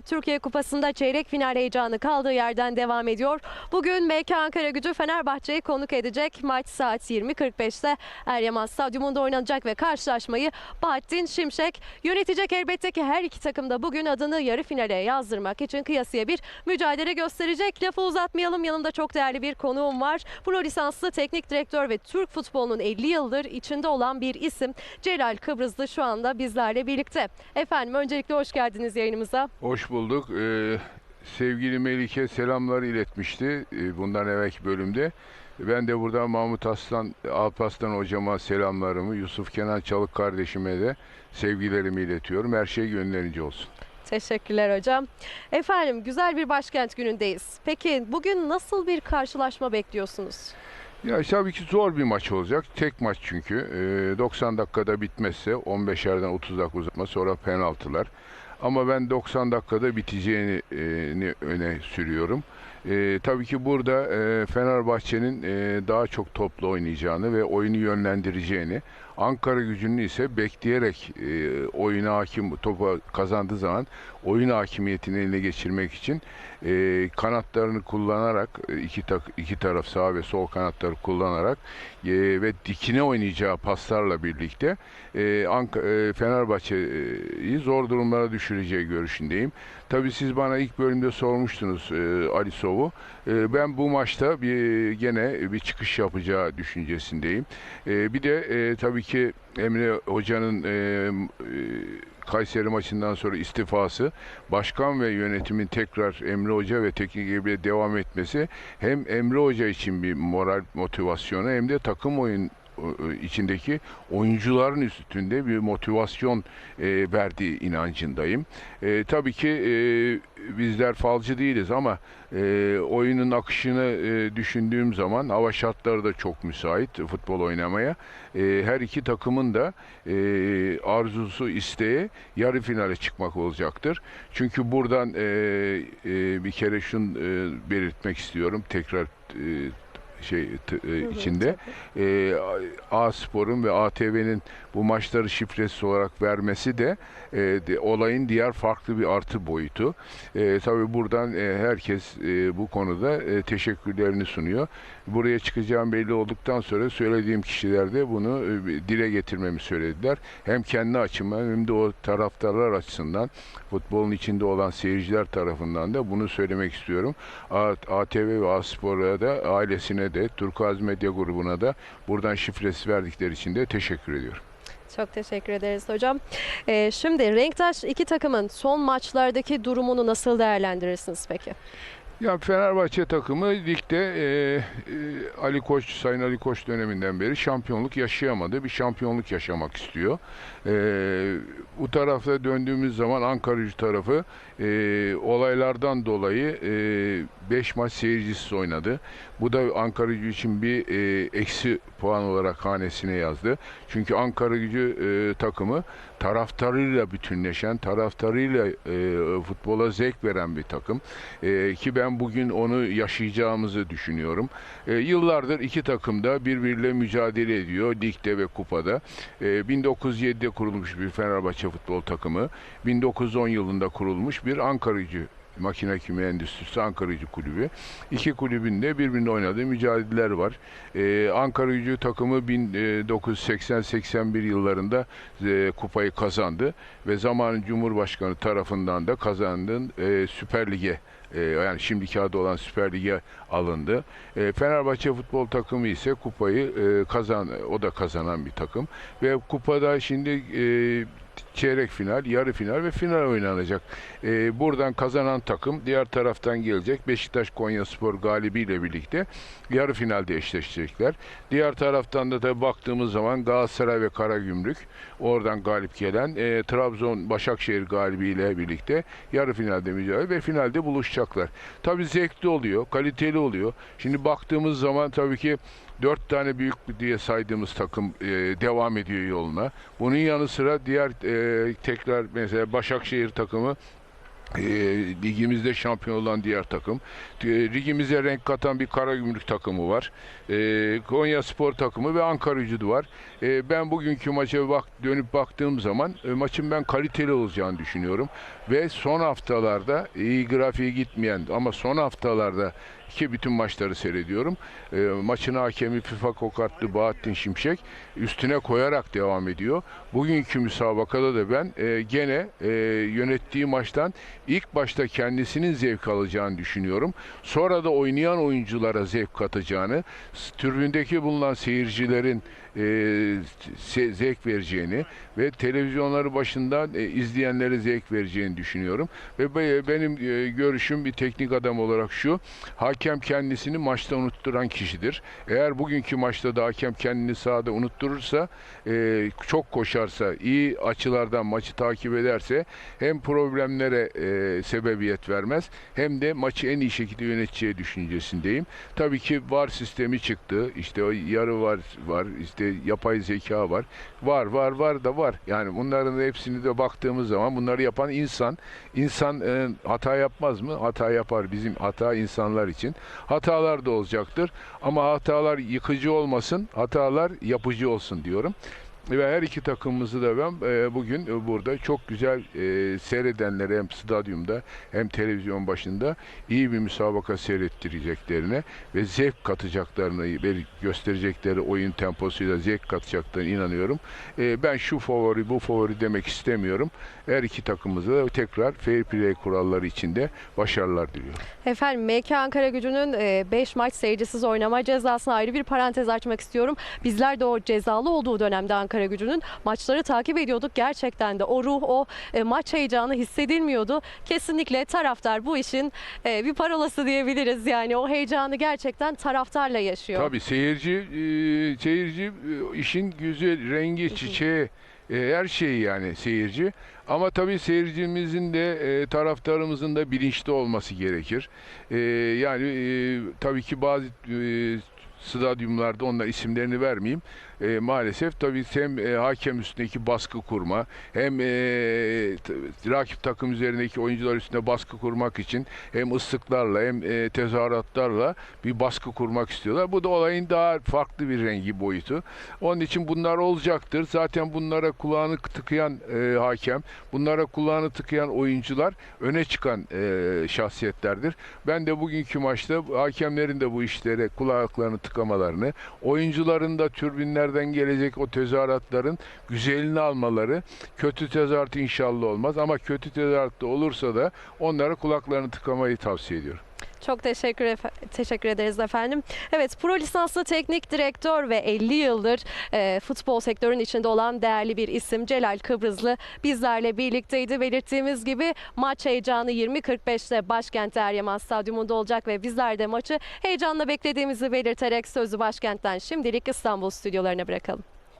Türkiye Kupası'nda çeyrek final heyecanı kaldığı yerden devam ediyor. Bugün MK Ankara gücü Fenerbahçe'yi konuk edecek. Maç saat 20.45'te Eryaman Stadyumunda oynanacak ve karşılaşmayı Bahattin Şimşek yönetecek. Elbette ki her iki takım da bugün adını yarı finale yazdırmak için kıyasıya bir mücadele gösterecek. Lafı uzatmayalım yanımda çok değerli bir konuğum var. Pro lisanslı teknik direktör ve Türk futbolunun 50 yıldır içinde olan bir isim Celal Kıbrızlı şu anda bizlerle birlikte. Efendim öncelikle hoş geldiniz yayınımıza. Hoş bulduk. Ee, sevgili Melike selamlar iletmişti e, bundan evvelki bölümde. Ben de buradan Mahmut Aslan, Alpaslan hocama selamlarımı, Yusuf Kenan Çalık kardeşime de sevgilerimi iletiyorum. Her şey gönlerince olsun. Teşekkürler hocam. Efendim güzel bir başkent günündeyiz. Peki bugün nasıl bir karşılaşma bekliyorsunuz? Ya tabii ki zor bir maç olacak. Tek maç çünkü. Ee, 90 dakikada bitmezse 15'erden 30 dakika uzatma sonra penaltılar. Ama ben 90 dakikada biteceğini ni öne sürüyorum. E, tabii ki burada e, Fenerbahçe'nin e, daha çok toplu oynayacağını ve oyunu yönlendireceğini, Ankara gücünün ise bekleyerek e, oyuna hakim topa kazandığı zaman oyun hakimiyetini eline geçirmek için e, kanatlarını kullanarak e, iki tak iki taraf sağ ve sol kanatları kullanarak e, ve dikine oynayacağı paslarla birlikte e, Ank e, Fenerbahçe'yi zor durumlara düşüreceği görüşündeyim. Tabii siz bana ilk bölümde sormuştunuz e, Ali Sov'u. E, ben bu maçta bir gene bir çıkış yapacağı düşüncesindeyim. E, bir de e, tabii ki Emre Hoca'nın e, e, Kayseri maçından sonra istifası, başkan ve yönetimin tekrar Emre Hoca ve teknik ekibe devam etmesi hem Emre Hoca için bir moral motivasyonu hem de takım oyun içindeki oyuncuların üstünde bir motivasyon e, verdiği inancındayım. E, tabii ki e, bizler falcı değiliz ama e, oyunun akışını e, düşündüğüm zaman hava şartları da çok müsait futbol oynamaya. E, her iki takımın da e, arzusu, isteği yarı finale çıkmak olacaktır. Çünkü buradan e, e, bir kere şunu e, belirtmek istiyorum tekrar e, şey t- e, içinde e, A Spor'un ve ATV'nin bu maçları şifresiz olarak vermesi de, e, de olayın diğer farklı bir artı boyutu. E, tabii buradan e, herkes e, bu konuda e, teşekkürlerini sunuyor. Buraya çıkacağım belli olduktan sonra söylediğim kişiler de bunu e, dile getirmemi söylediler. Hem kendi açımdan hem de o taraftarlar açısından futbolun içinde olan seyirciler tarafından da bunu söylemek istiyorum. ATV ve A-Spor'a da ailesine de Turkuaz Medya grubuna da buradan şifresi verdikleri için de teşekkür ediyorum. Çok teşekkür ederiz hocam. Ee, şimdi Renktaş iki takımın son maçlardaki durumunu nasıl değerlendirirsiniz peki? Ya Fenerbahçe takımı ligde e, e, Ali Koç, Sayın Ali Koç döneminden beri şampiyonluk yaşayamadı. Bir şampiyonluk yaşamak istiyor. E, bu tarafta döndüğümüz zaman Ankara gücü tarafı e, olaylardan dolayı 5 maç seyircisiz oynadı. Bu da Ankara gücü için bir e, eksi puan olarak hanesine yazdı. Çünkü Ankara gücü e, takımı taraftarıyla bütünleşen, taraftarıyla e, futbola zevk veren bir takım. E, ki ben bugün onu yaşayacağımızı düşünüyorum. E, yıllardır iki takım da birbiriyle mücadele ediyor ligde ve kupada. E, 1907'de kurulmuş bir Fenerbahçe futbol takımı, 1910 yılında kurulmuş bir Ankara gücü Makine Kimya Endüstrisi Ankara Gücü Kulübü. İki kulübün de birbirine oynadığı mücadeleler var. Ee, Ankara Gücü takımı 1980-81 yıllarında e, kupayı kazandı ve zamanın Cumhurbaşkanı tarafından da kazandığın e, Süper Lig'e e, yani şimdiki adı olan Süper Lig'e alındı. E, Fenerbahçe futbol takımı ise kupayı e, kazan o da kazanan bir takım ve kupada şimdi e, çeyrek final, yarı final ve final oynanacak. Ee, buradan kazanan takım diğer taraftan gelecek. Beşiktaş Konyaspor galibiyle birlikte yarı finalde eşleşecekler. Diğer taraftan da tabii baktığımız zaman Galatasaray ve Karagümrük oradan galip gelen e, Trabzon Başakşehir galibiyle birlikte yarı finalde mücadele ve finalde buluşacaklar. Tabii zevkli oluyor, kaliteli oluyor. Şimdi baktığımız zaman tabii ki dört tane büyük diye saydığımız takım e, devam ediyor yoluna. Bunun yanı sıra diğer e, tekrar mesela Başakşehir takımı e, ligimizde şampiyon olan diğer takım. E, ligimize renk katan bir Karagümrük takımı var. E, Konya Spor takımı ve Ankara Gücü var. E, ben bugünkü maça bak, dönüp baktığım zaman e, maçın ben kaliteli olacağını düşünüyorum. Ve son haftalarda iyi grafiğe gitmeyen ama son haftalarda ki bütün maçları seyrediyorum. E, maçın hakemi FIFA kokartlı Bahattin Şimşek üstüne koyarak devam ediyor. Bugünkü müsabakada da ben e, gene e, yönettiği maçtan ilk başta kendisinin zevk alacağını düşünüyorum. Sonra da oynayan oyunculara zevk katacağını, tribündeki bulunan seyircilerin e, zevk vereceğini ve televizyonları başından e, izleyenlere zevk vereceğini düşünüyorum. Ve be- benim e, görüşüm bir teknik adam olarak şu, hakem kendisini maçta unutturan kişidir. Eğer bugünkü maçta da hakem kendini sahada unutturursa, e, çok koşarsa, iyi açılardan maçı takip ederse hem problemlere e, sebebiyet vermez hem de maçı en iyi şekilde yöneteceği düşüncesindeyim. Tabii ki var sistemi çıktı. İşte o yarı var var. işte yapay zeka var. Var var var da var. Yani bunların hepsini de baktığımız zaman bunları yapan insan. İnsan e, hata yapmaz mı? Hata yapar. Bizim hata insanlar için. Hatalar da olacaktır. Ama hatalar yıkıcı olmasın. Hatalar yapıcı olsun diyorum. Ve her iki takımımızı da ben e, bugün e, burada çok güzel e, seyredenlere hem stadyumda hem televizyon başında iyi bir müsabaka seyrettireceklerine ve zevk katacaklarını gösterecekleri oyun temposuyla zevk katacaklarına inanıyorum. E, ben şu favori bu favori demek istemiyorum. Her iki takımımıza da tekrar fair play kuralları içinde başarılar diliyorum. Efendim MK Ankara gücünün 5 maç seyircisiz oynama cezasına ayrı bir parantez açmak istiyorum. Bizler de o cezalı olduğu dönemde Ankara gücünün maçları takip ediyorduk. Gerçekten de o ruh, o e, maç heyecanı hissedilmiyordu. Kesinlikle taraftar bu işin e, bir parolası diyebiliriz. Yani o heyecanı gerçekten taraftarla yaşıyor. Tabii seyirci e, seyirci e, işin güzel rengi, çiçeği, e, her şeyi yani seyirci. Ama tabii seyircimizin de e, taraftarımızın da bilinçli olması gerekir. E, yani e, tabii ki bazı e, stadyumlarda onlar isimlerini vermeyeyim. E, maalesef tabii hem e, hakem üstündeki baskı kurma hem e, rakip takım üzerindeki oyuncular üstünde baskı kurmak için hem ıslıklarla hem e, tezahüratlarla bir baskı kurmak istiyorlar. Bu da olayın daha farklı bir rengi boyutu. Onun için bunlar olacaktır. Zaten bunlara kulağını tıkayan e, hakem, bunlara kulağını tıkayan oyuncular öne çıkan e, şahsiyetlerdir. Ben de bugünkü maçta hakemlerin de bu işlere kulaklarını tıkamalarını, oyuncuların da türbinlerden gelecek o tezahüratların güzelini almaları, kötü tezahürat inşallah olmaz ama kötü tezahürat da olursa da onlara kulaklarını tıkamayı tavsiye ediyorum. Çok teşekkür efe- teşekkür ederiz efendim. Evet, pro lisanslı teknik direktör ve 50 yıldır e, futbol sektörünün içinde olan değerli bir isim Celal Kıbrızlı bizlerle birlikteydi. Belirttiğimiz gibi maç heyecanı 20.45'te başkent Eryaman Stadyumunda olacak ve bizler de maçı heyecanla beklediğimizi belirterek sözü başkentten şimdilik İstanbul stüdyolarına bırakalım.